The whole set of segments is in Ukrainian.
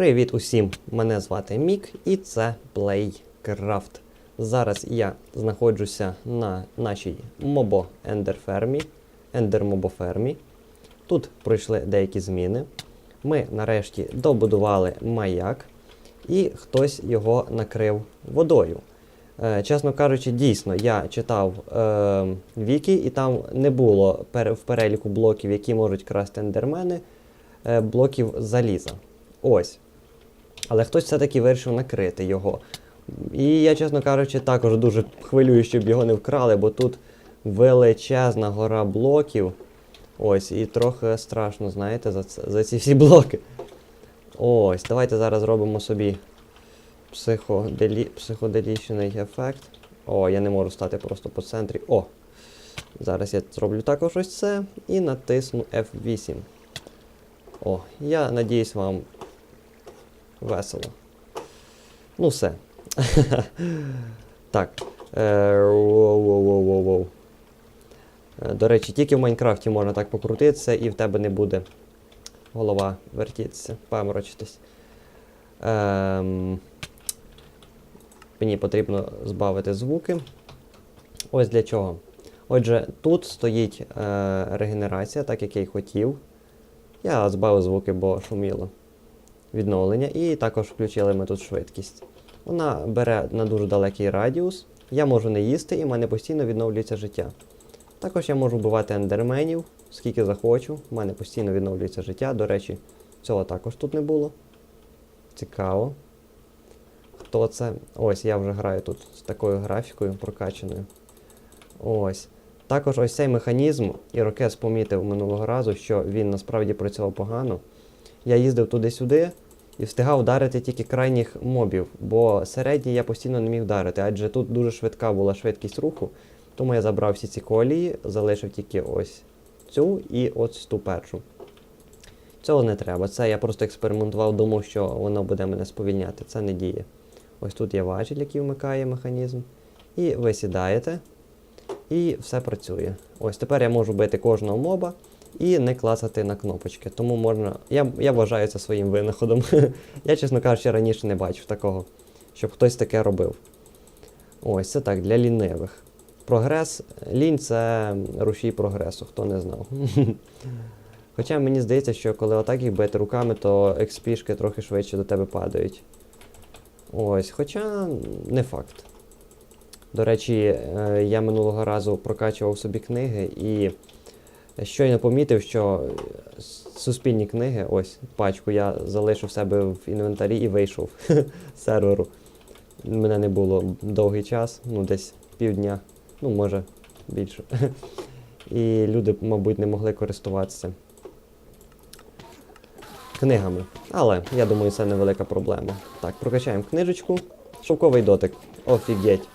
Привіт усім! Мене звати Мік і це Playcraft. Зараз я знаходжуся на нашій Мобо Ендерфермі, Ендермобофермі. Тут пройшли деякі зміни. Ми нарешті добудували маяк, і хтось його накрив водою. Е, чесно кажучи, дійсно, я читав е, віки, і там не було в переліку блоків, які можуть красти ендермени, е, блоків заліза. Ось. Але хтось все-таки вирішив накрити його. І я, чесно кажучи, також дуже хвилюю, щоб його не вкрали, бо тут величезна гора блоків. Ось, і трохи страшно, знаєте, за, за ці всі блоки. Ось, давайте зараз зробимо собі психоделі... психоделічний ефект. О, я не можу стати просто по центрі. О! Зараз я зроблю також ось це і натисну F8. О, я надіюсь вам весело. Ну все. так. Е, воу-воу-воу-воу-воу. Е, До речі, тільки в Майнкрафті можна так покрутитися, і в тебе не буде голова вертітися, паморочитись. Ем, мені потрібно збавити звуки. Ось для чого. Отже, тут стоїть е, регенерація, так як я й хотів. Я збавив звуки, бо шуміло. Відновлення. І також включили ми тут швидкість. Вона бере на дуже далекий радіус. Я можу не їсти, і в мене постійно відновлюється життя. Також я можу вбивати ендерменів, скільки захочу. У мене постійно відновлюється життя. До речі, цього також тут не було. Цікаво. Хто це? Ось я вже граю тут з такою графікою прокачаною. Ось. Також ось цей механізм, Ірокез помітив минулого разу, що він насправді працював погано. Я їздив туди-сюди і встигав вдарити тільки крайніх мобів, бо середній я постійно не міг вдарити, адже тут дуже швидка була швидкість руху. Тому я забрав всі ці колії, залишив тільки ось цю і ось ту першу. Цього не треба. Це я просто експериментував, думав, що воно буде мене сповільняти. Це не діє. Ось тут є важіль, який вмикає механізм. І ви сідаєте, і все працює. Ось тепер я можу бити кожного моба і не клацати на кнопочки. Тому можна. Я, я вважаю це своїм винаходом. я, чесно кажучи, раніше не бачив такого, щоб хтось таке робив. Ось це так, для лінивих. Прогрес, лінь це рушій прогресу, хто не знав. Хоча мені здається, що коли отак їх бити руками, то експішки трохи швидше до тебе падають. Ось, хоча не факт. До речі, е, я минулого разу прокачував собі книги і щойно помітив, що е, суспільні книги, ось пачку я залишив в себе в інвентарі і вийшов з серверу. Мене не було довгий час, ну десь півдня, ну може більше. І люди, мабуть, не могли користуватися книгами. Але я думаю, це невелика проблема. Так, прокачаємо книжечку. Шовковий дотик. Офігеть.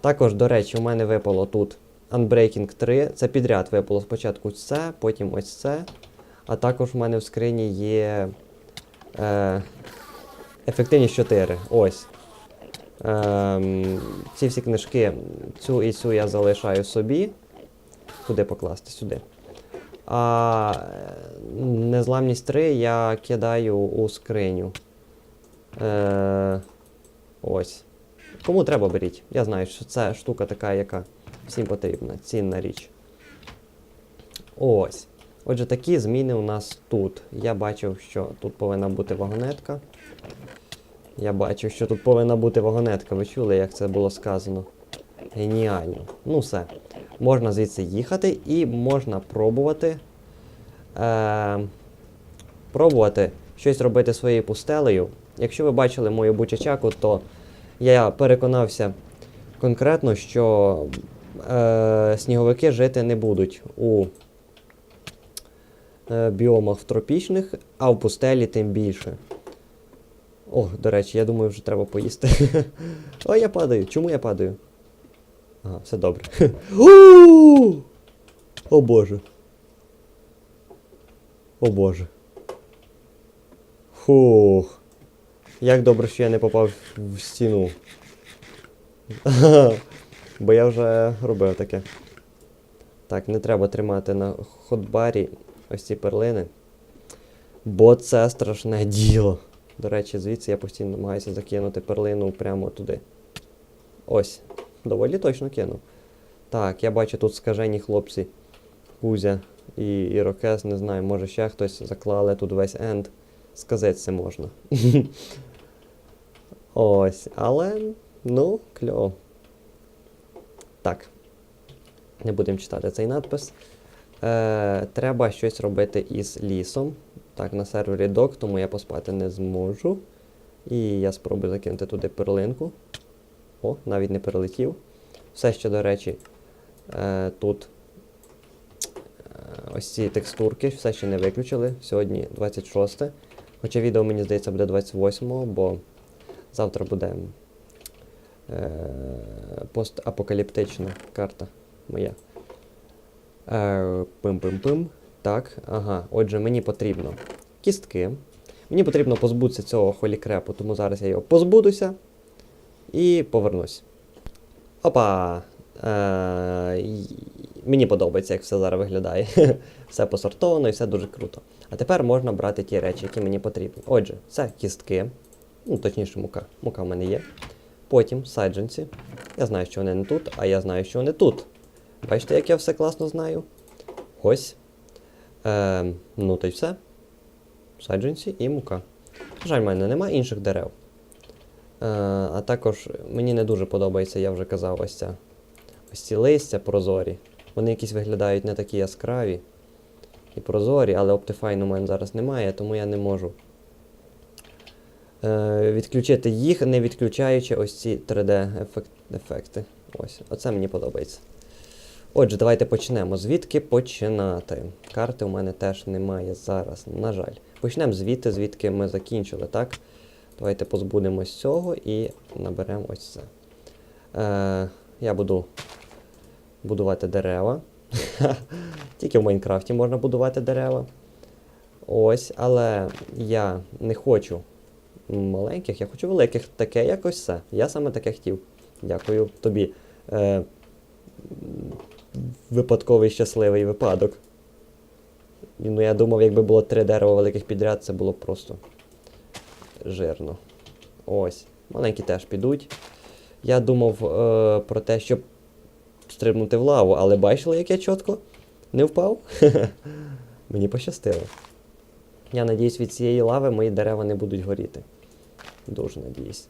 Також, до речі, у мене випало тут Unbreaking 3. Це підряд випало спочатку це, потім ось це. А також у мене в скрині є е, ефективність 4. Ось. Ем, ці всі книжки, цю і цю я залишаю собі. Куди покласти? Сюди. А е, незламність 3 я кидаю у скриню. Е, ось. Кому треба беріть. Я знаю, що це штука така, яка всім потрібна, цінна річ. Ось. Отже, такі зміни у нас тут. Я бачив, що тут повинна бути вагонетка. Я бачив, що тут повинна бути вагонетка. Ви чули, як це було сказано? Геніально. Ну все. Можна звідси їхати і можна пробувати. Е, пробувати щось робити своєю пустелею. Якщо ви бачили мою бучачаку, то я переконався конкретно, що е, сніговики жити не будуть у е, біомах тропічних, а в пустелі тим більше. О, до речі, я думаю, вже треба поїсти. О, я падаю. Чому я падаю? Ага, все добре. О боже. О боже. Фух. Як добре, що я не попав в стіну. Бо я вже робив таке. Так, не треба тримати на ходбарі ось ці перлини. Бо це страшне діло. До речі, звідси я постійно намагаюся закинути перлину прямо туди. Ось. Доволі точно кинув. Так, я бачу тут скажені хлопці. Кузя і Ірокез, не знаю, може ще хтось заклали тут весь енд. Сказати це можна. Ось, але, ну, кльово. Так. Не будемо читати цей надпис. Е, треба щось робити із лісом. Так, на сервері док, тому я поспати не зможу. І я спробую закинути туди перлинку. О, навіть не перелетів. Все ще, до речі, е, тут е, ось ці текстурки все ще не виключили. Сьогодні 26. Хоча відео, мені здається, буде 28, бо завтра буде е, постапокаліптична карта моя. Е, Пим-пим-пим. Так, ага. Отже, мені потрібно кістки. Мені потрібно позбутися цього холікрепу, тому зараз я його позбудуся і повернусь. Опа! Е, мені подобається, як все зараз виглядає. все посортовано і все дуже круто. А тепер можна брати ті речі, які мені потрібні. Отже, це кістки, ну точніше, мука. Мука в мене є. Потім саджанці. Я знаю, що вони не тут, а я знаю, що вони тут. Бачите, як я все класно знаю? Ось. Е, ну та й все. Саджанці і мука. На жаль, в мене немає інших дерев. Е, а також мені не дуже подобається, я вже казав, ось ця. Ось ці листя прозорі. Вони якісь виглядають не такі яскраві і прозорі, але Optifine у мене зараз немає, тому я не можу відключити їх, не відключаючи ось ці 3D-ефекти. Ось, оце мені подобається. Отже, давайте почнемо. Звідки починати? Карти у мене теж немає зараз, на жаль. Почнемо звідти, звідки ми закінчили, так? Давайте позбудемось цього і наберемо ось це. Е, я буду будувати дерева. Тільки в Майнкрафті можна будувати дерева. Ось, але я не хочу маленьких, я хочу великих, таке якось це. Я саме таке хотів. Дякую тобі. Е, випадковий щасливий випадок. Ну, я думав, якби було три дерева великих підряд, це було б просто жирно. Ось. Маленькі теж підуть. Я думав е, про те, щоб стрибнути в лаву, але бачили, як я чітко не впав? Мені пощастило. Я надіюсь, від цієї лави мої дерева не будуть горіти. Дуже надіюсь.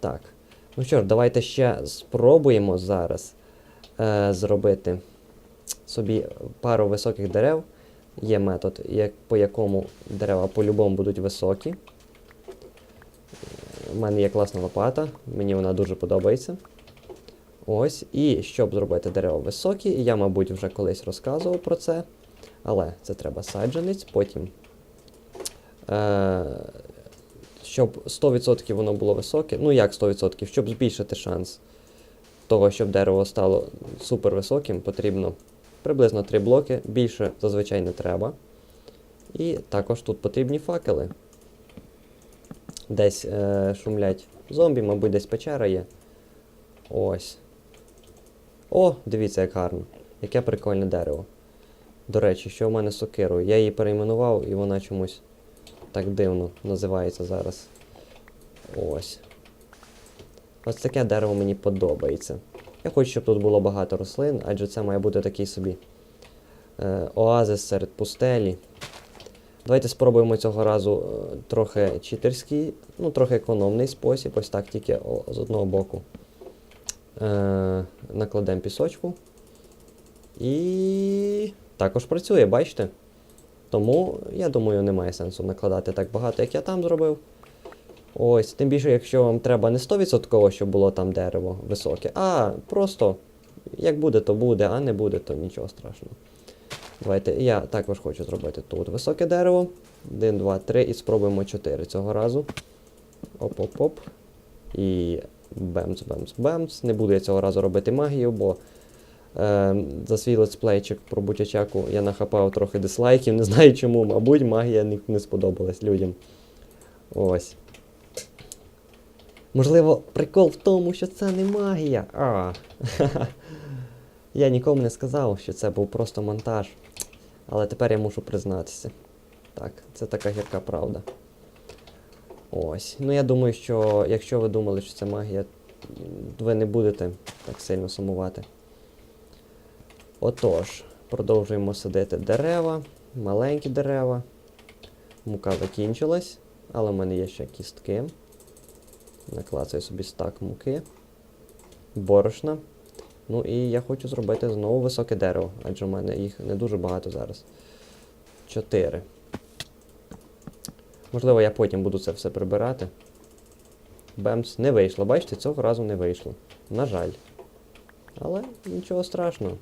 Так. Ну що ж, давайте ще спробуємо зараз е, зробити собі пару високих дерев. Є метод, як, по якому дерева по-любому будуть високі. У мене є класна лопата, мені вона дуже подобається. Ось, і щоб зробити дерева високі, я, мабуть, вже колись розказував про це. Але це треба саджанець, потім. Е, щоб 100% воно було високе. Ну як 100%? Щоб збільшити шанс того, щоб дерево стало супер високим, потрібно приблизно 3 блоки. Більше зазвичай не треба. І також тут потрібні факели. Десь е, шумлять зомбі, мабуть, десь печера є. Ось. О, дивіться, як гарно. Яке прикольне дерево. До речі, що в мене з сокирою? Я її перейменував і вона чомусь так дивно називається зараз. Ось. Ось таке дерево мені подобається. Я хочу, щоб тут було багато рослин, адже це має бути такий собі е, оазис серед пустелі. Давайте спробуємо цього разу е, трохи читерський, ну, трохи економний спосіб, ось так тільки з одного боку. Е, накладемо пісочку. І також працює, бачите? Тому, я думаю, немає сенсу накладати так багато, як я там зробив. Ось, тим більше, якщо вам треба не 100%, щоб було там дерево високе, а просто як буде, то буде, а не буде, то нічого страшного. Давайте, я також хочу зробити тут високе дерево. 1, 2, 3 і спробуємо 4 цього разу. Оп-оп-оп. І бемц, бемц, бемц. Не буду я цього разу робити магію, бо за свій летсплейчик про бутячаку я нахапав трохи дизлайків. Не знаю чому, мабуть, магія не, не сподобалась людям. Ось. Можливо, прикол в тому, що це не магія. А. Я нікому не сказав, що це був просто монтаж. Але тепер я мушу признатися. Так, це така гірка правда. Ось. Ну я думаю, що якщо ви думали, що це магія, ви не будете так сильно сумувати. Отож, продовжуємо садити дерева, маленькі дерева. Мука закінчилась, але в мене є ще кістки. Наклацаю собі стак муки, борошна. Ну і я хочу зробити знову високе дерево, адже в мене їх не дуже багато зараз. Чотири. Можливо, я потім буду це все прибирати. Бемс, не вийшло. Бачите, цього разу не вийшло. На жаль. Але нічого страшного.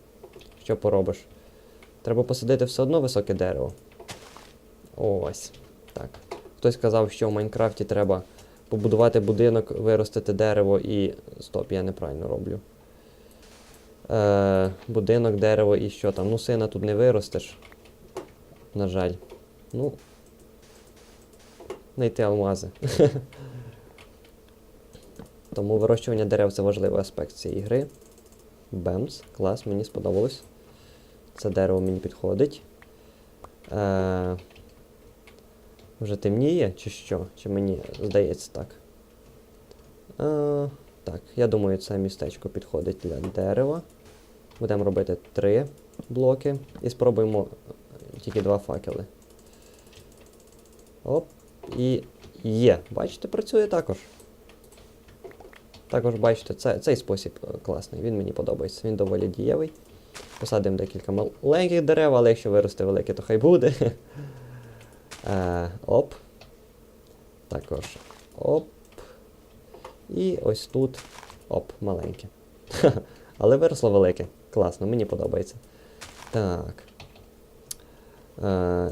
Що поробиш? Треба посадити все одно високе дерево. Ось. Так. Хтось казав, що в Майнкрафті треба побудувати будинок, виростити дерево і. Стоп, я неправильно роблю. Е, будинок, дерево і що там. Ну, сина тут не виростеш. На жаль. Ну. Знайти алмази. Тому вирощування дерев це важливий аспект цієї гри. Бемс, клас, мені сподобалось. Це дерево мені підходить. Е, вже темніє, чи що? Чи мені здається так? Е, так, я думаю, це містечко підходить для дерева. Будемо робити три блоки і спробуємо е, тільки два факели. Оп, і є. Бачите, працює також. Також бачите, це, цей спосіб е, класний, він мені подобається. Він доволі дієвий. Посадимо декілька маленьких дерев, але якщо виросте велике, то хай буде. Е, оп. Також оп. І ось тут оп, маленьке. Але виросло велике. Класно, мені подобається. Так. Е,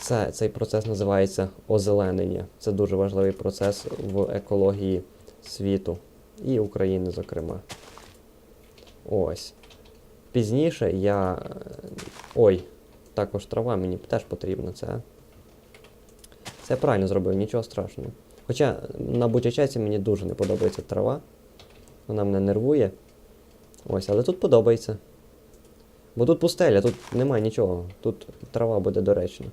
Це, цей процес називається озеленення. Це дуже важливий процес в екології світу і України, зокрема. Ось. Пізніше я. е, Ой, також трава мені теж потрібна. Це. Це я правильно зробив, нічого страшного. Хоча на бутячайці мені дуже не подобається трава. Вона мене нервує. Ось, але тут подобається. Бо тут пустеля, тут немає нічого. Тут трава буде доречна.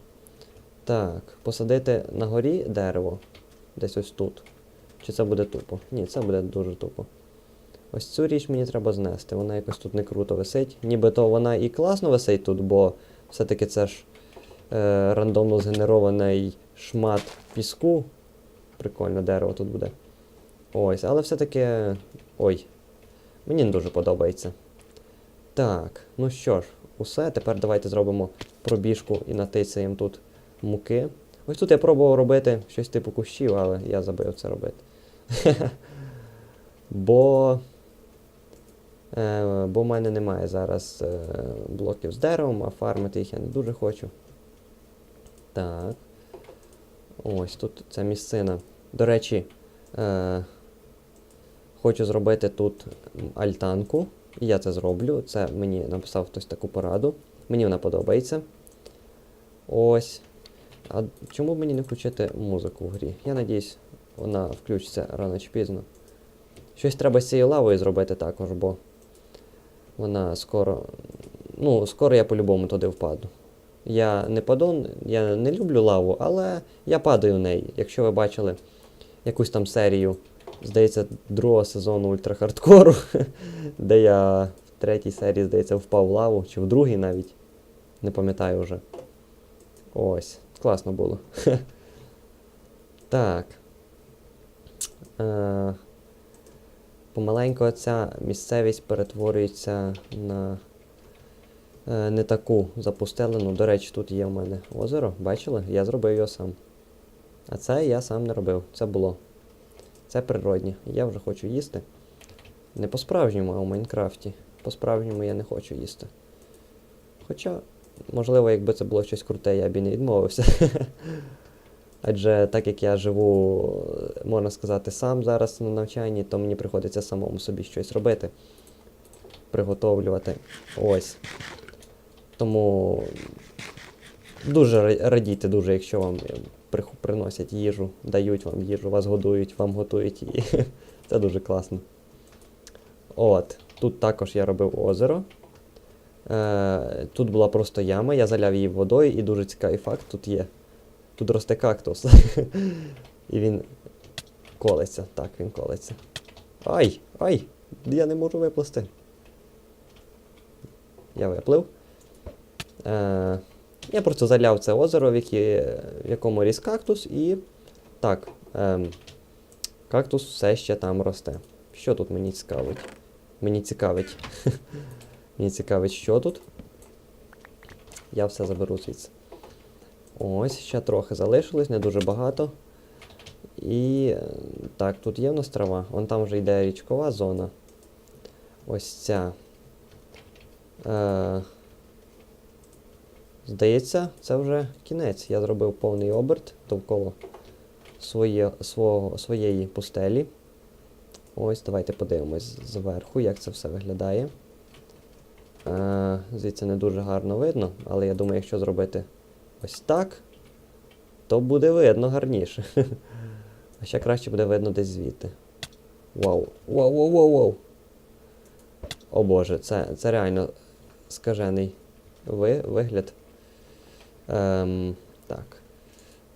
Так, посадити на горі дерево. Десь ось тут. Чи це буде тупо? Ні, це буде дуже тупо. Ось цю річ мені треба знести. Вона якось тут не круто висить. Нібито вона і класно висить тут, бо все-таки це ж е, рандомно згенерований шмат піску. Прикольно дерево тут буде. Ось, але все-таки. Ой. Мені не дуже подобається. Так, ну що ж, усе. Тепер давайте зробимо пробіжку і натицяємо тут муки. Ось тут я пробував робити щось типу кущів, але я забив це робити. Бо. Е, бо в мене немає зараз е, блоків з деревом, а фармити їх я не дуже хочу. Так. Ось тут ця місцина. До речі, е, хочу зробити тут альтанку. І я це зроблю. Це мені написав хтось таку пораду. Мені вона подобається. Ось. А чому б мені не включити музику в грі? Я надіюсь, вона включиться рано чи пізно. Щось треба з цією лавою зробити також, бо вона скоро. Ну, скоро я по-любому туди впаду. Я не падон, я не люблю лаву, але я падаю в неї. Якщо ви бачили якусь там серію, здається, другого сезону ультрахардкору, де я в третій серії, здається, впав в лаву, чи в другій навіть. Не пам'ятаю вже. Ось, класно було. так. Помаленьку ця місцевість перетворюється на е, не таку запустелену. До речі, тут є в мене озеро. Бачили? Я зробив його сам. А це я сам не робив. Це було. Це природнє. Я вже хочу їсти. Не по-справжньому, а у Майнкрафті. По-справжньому я не хочу їсти. Хоча, можливо, якби це було щось круте, я б і не відмовився. Адже так як я живу, можна сказати, сам зараз на навчанні, то мені приходиться самому собі щось робити, приготовлювати. Ось. Тому дуже ра- радійте, дуже, якщо вам е, приносять їжу, дають вам їжу, вас годують, вам готують її. Це дуже класно. От. Тут також я робив озеро. Е, тут була просто яма, я заляв її водою, і дуже цікавий факт тут є. Тут росте кактус. І він колиться. Так, він колиться. Ай! Ай! Я не можу виплисти. Я виплив. Е, я просто заляв це озеро, в, які, в якому ріс кактус, і. Так. Ем, кактус все ще там росте. Що тут мені цікавить? Мені цікавить. мені цікавить, що тут. Я все заберу звідси. Ось, ще трохи залишилось, не дуже багато. І е, так, тут є в нас трава. Вон там вже йде річкова зона. Ось ця. Е, здається, це вже кінець. Я зробив повний оберт довкола своє, свого, своєї пустелі. Ось, давайте подивимось зверху, як це все виглядає. Е, звідси не дуже гарно видно, але я думаю, якщо зробити ось так, то буде видно гарніше. А ще краще буде видно десь звідти. Вау. Вау, вау, вау, вау. О боже, це, це реально скажений ви, вигляд. Ем, так.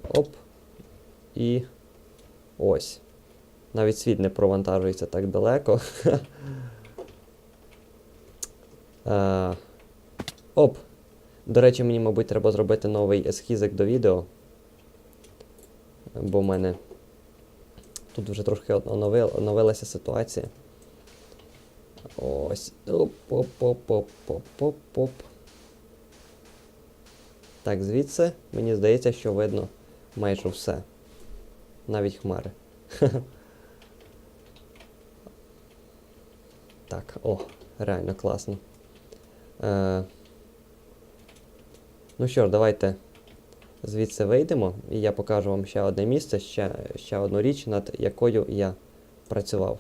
Оп. І ось. Навіть світ не провантажується так далеко. Е, оп. До речі, мені, мабуть, треба зробити новий ескізик до відео. Бо в мене тут вже трошки оновил, оновилася ситуація. Ось. Оп-оп-оп-оп-оп-оп. Так, звідси мені здається, що видно майже все. Навіть хмари. Так, о, реально класно. Е, ну що ж, давайте звідси вийдемо, і я покажу вам ще одне місце, ще, ще одну річ, над якою я працював.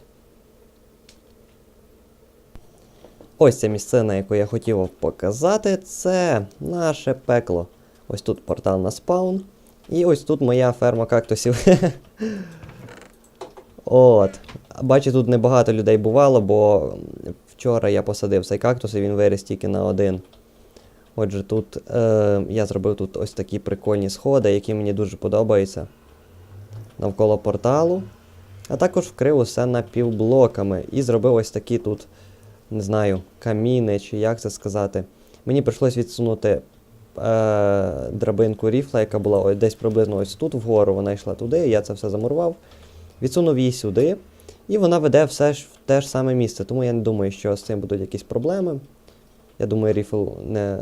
Ось ця місцина, яку я хотів показати, це наше пекло. Ось тут портал на спаун. І ось тут моя ферма кактусів. От. Бачу, тут небагато людей бувало, бо вчора я посадив цей кактус і він виріс тільки на один. Отже, тут е, я зробив тут ось такі прикольні сходи, які мені дуже подобаються. Навколо порталу. А також вкрив усе напівблоками. І зробив ось такі тут, не знаю, каміни чи як це сказати. Мені прийшлось відсунути е, драбинку ріфла, яка була ось десь приблизно ось тут вгору. Вона йшла туди, я це все замурував. Відсунув її сюди. І вона веде все ж в те ж саме місце. Тому я не думаю, що з цим будуть якісь проблеми. Я думаю, Ріфл не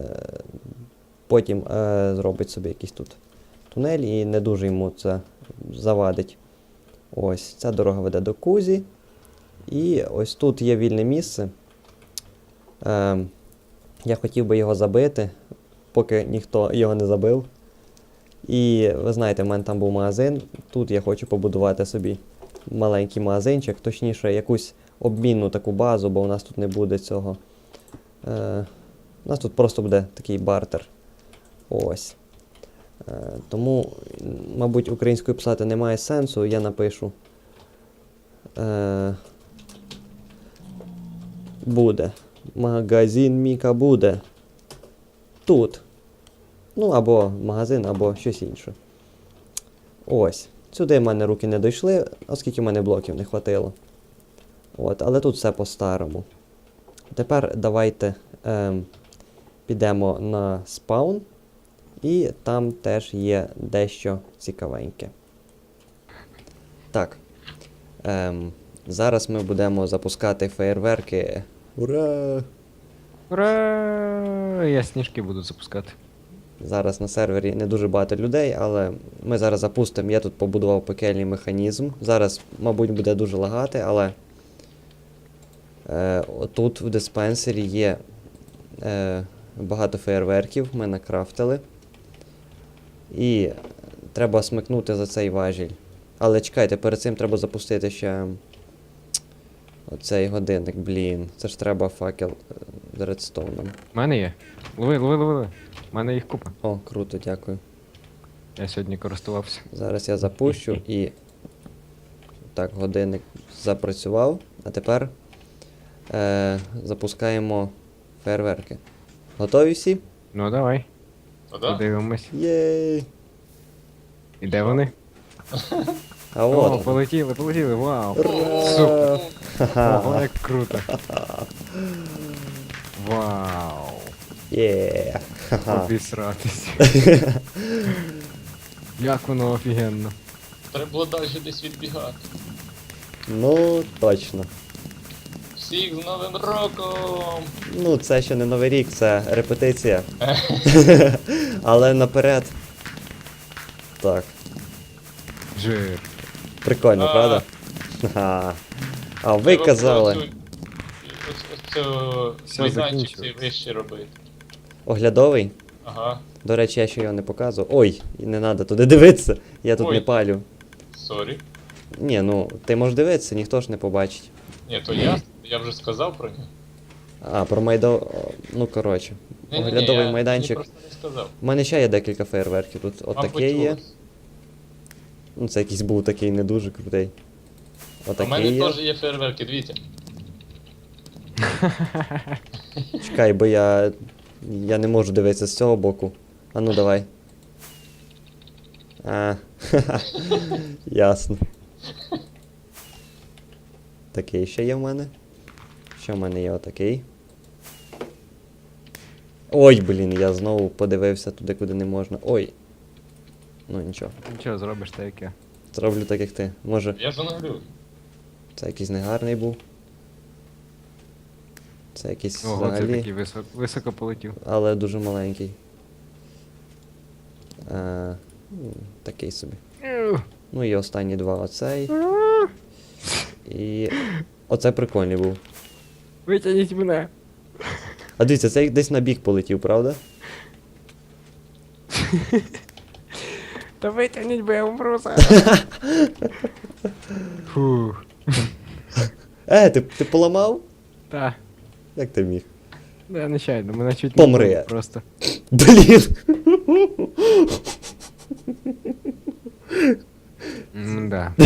потім е, зробить собі якийсь тут тунель і не дуже йому це завадить. Ось, ця дорога веде до Кузі. І ось тут є вільне місце. Е, я хотів би його забити, поки ніхто його не забив. І ви знаєте, в мене там був магазин. Тут я хочу побудувати собі маленький магазинчик, точніше, якусь обмінну таку базу, бо у нас тут не буде цього. Е, у нас тут просто буде такий бартер. Ось. Е, тому, мабуть, українською писати немає сенсу, я напишу. Е, буде. Магазин Міка буде. Тут. Ну, або магазин, або щось інше. Ось. Сюди в мене руки не дійшли, оскільки в мене блоків не хватило. От, але тут все по-старому. Тепер давайте ем, підемо на спаун. І там теж є дещо цікавеньке. Так. Ем, зараз ми будемо запускати феєрверки. Ура! Ура! Я сніжки буду запускати. Зараз на сервері не дуже багато людей, але ми зараз запустимо. Я тут побудував пекельний механізм. Зараз, мабуть, буде дуже лагати, але е, тут в диспенсері є е, багато феєрверків, ми накрафтили. І треба смикнути за цей важіль. Але чекайте, перед цим треба запустити ще оцей годинник, блін. Це ж треба факел е, з редстоуном. У мене є. Лови, лови. лови. У мене їх купа. О, круто, дякую. Я сьогодні користувався. Зараз я запущу і. Так, годинник запрацював. А тепер е, запускаємо фейерверки. Готові всі? Ну давай, Ну да? подивимось. Єй! І де вони? А О, от. полетіли, полетіли, вау. Супер. Ого, як круто. Вау. Є. Ха-ха. Обісратись. Як воно офігенно. Треба було далі десь відбігати. Ну, точно. Всіх з Новим роком! Ну, це ще не новий рік, це репетиція. Але наперед. Так, Жир. прикольно, А. правда? Ха. А ви Треба було казали, цю- ось- ось цю Все, майданчик цей вище робити. оглядовий. Ага, До речі, я ще його не показував. Ой, і не треба туди дивитися. Я тут Ой. не палю. сорі. Ні, ну ти можеш дивитися, ніхто ж не побачить. Ні, то я, я вже сказав про нього. А, про майдо. Ну, коротше. Ні-ні-ні, Оглядовий я майданчик. просто не сказав. У мене ще є декілька фейерверків. Тут Вам отакий є. почулось. Ну, це якийсь був такий не дуже крутий. У Отакий мене є. теж є фейерверки, дивіться. Чекай, бо я. Я не можу дивитися з цього боку. А ну давай. А, ясно. Такий ще є в мене. Що в мене є отакий. Ой, блін, я знову подивився туди, куди не можна. Ой. Ну нічого. Нічого, зробиш те, яке. Зроблю так, як ти. Може, Я жонглюю. це якийсь негарний був. Це якийсь Ого, це такий високо, високо полетів. але дуже маленький. Е, м, такий собі. Ну і останні два оцей. І. Оце прикольний був. Витягніть мене. А дивіться, цей десь на бік полетів, правда? Та витягніть, бо я умру зараз. Фух. Е, ти, ти поламав? Та. Як ти міг? Да, нечайно, мене чуть Помри. не вбило просто. Блін! М-да.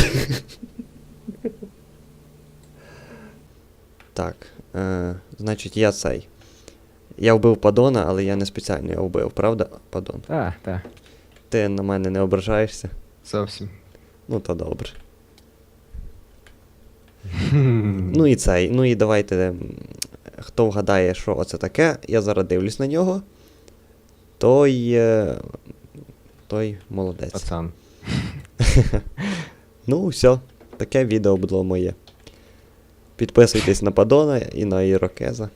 Так. Е, значить, я цей. Я вбив падона, але я не спеціально його вбив, правда, падон? Та, та. Ти на мене не ображаєшся? Зовсім. Ну то добре. Ну і цей. Ну і давайте. Хто вгадає, що оце таке, я зараз дивлюсь на нього. Той. е, Той молодець. Пацан. Ну, все. Таке відео було моє. Підписуйтесь на Падона і на Ірокеза.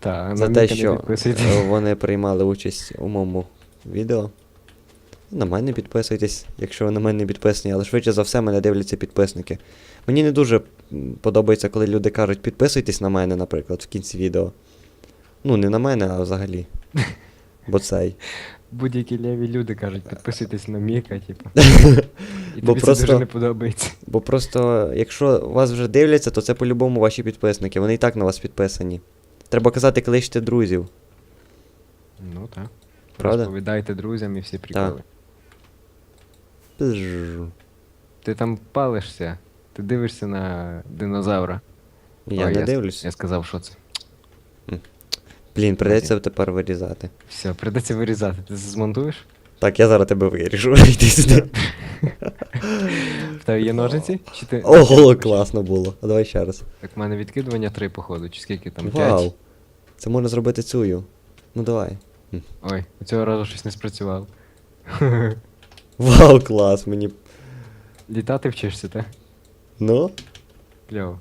Та, За те, що е, вони приймали участь у моєму відео. На мене підписуйтесь, якщо ви на мене не підписані, але швидше за все мене дивляться підписники. Мені не дуже подобається, коли люди кажуть, підписуйтесь на мене, наприклад, в кінці відео. Ну, не на мене, а взагалі. Бо цей. Будь-які ліві люди кажуть, підписуйтесь на Міка, типу. І Бо тобі просто- це дуже не подобається. Бо просто, якщо вас вже дивляться, то це по-любому ваші підписники. Вони і так на вас підписані. Треба казати, кличте друзів. Ну так. Правда? Розповідайте друзям і всі приколи. Пзж. Ти там палишся, ти дивишся на динозавра. Я Ой, не дивлюсь. Я сказав, що це. Блін, придеться тепер вирізати. Все, придеться вирізати. Ти це змонтуєш? Так, я зараз тебе виріжу. Йди сюди. В тебе є ножиці? Чи ти... Ого, класно було. А давай ще раз. Так в мене відкидування три, походу, чи скільки там? Вау. П'ять? Це можна зробити цю. Ну давай. Ой, у цього разу щось не спрацювало. Вау, клас, мені. Літати вчишся, та? Ну? Кльово.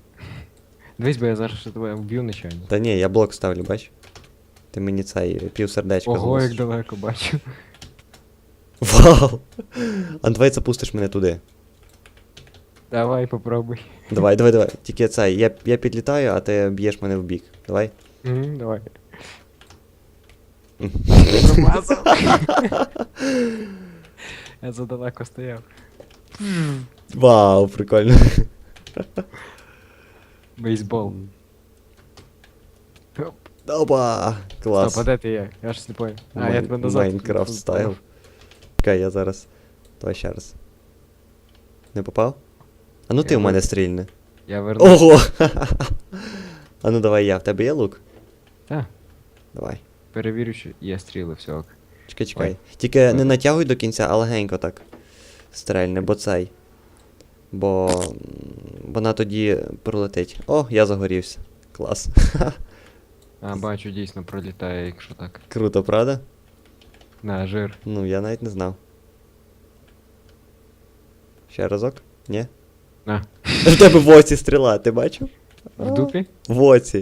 Дивись, бо я зараз ще тебе вб'ю нечайно. Та ні, я блок ставлю, бач. Ти мені цей півсердечка Ого, як далеко бачу. Вау! А давай запустиш мене туди. Давай, попробуй. Давай, давай, давай. Тільки цей, я, я підлітаю, а ти б'єш мене в бік. Давай. Мгм, давай. Я задалеко стояв. Вау, прикольно. Бейсбол. Оп. Опа! Клас. Стоп, а де ти є? Я ж не понял. А, я тебе назад. Майнкрафт стайл. Чекай, я зараз. Давай ще раз. Не попав? А ну ти Я в мене стрільни. Я верну. Ого! А ну давай я. В тебе є лук? Так, Давай. перевірю, чи є стріли, все ок. Чекай, чекай. Ой. Тільки не натягуй до кінця, а легенько так. Стрельне, бо цей. Бо вона тоді пролетить. О, я загорівся. Клас. А, бачу, дійсно пролітає, якщо так. Круто, правда? На, жир. Ну, я навіть не знав. Ще разок? Ні? На. В тебе в оці стріла, ти бачив? В дупі? В оці.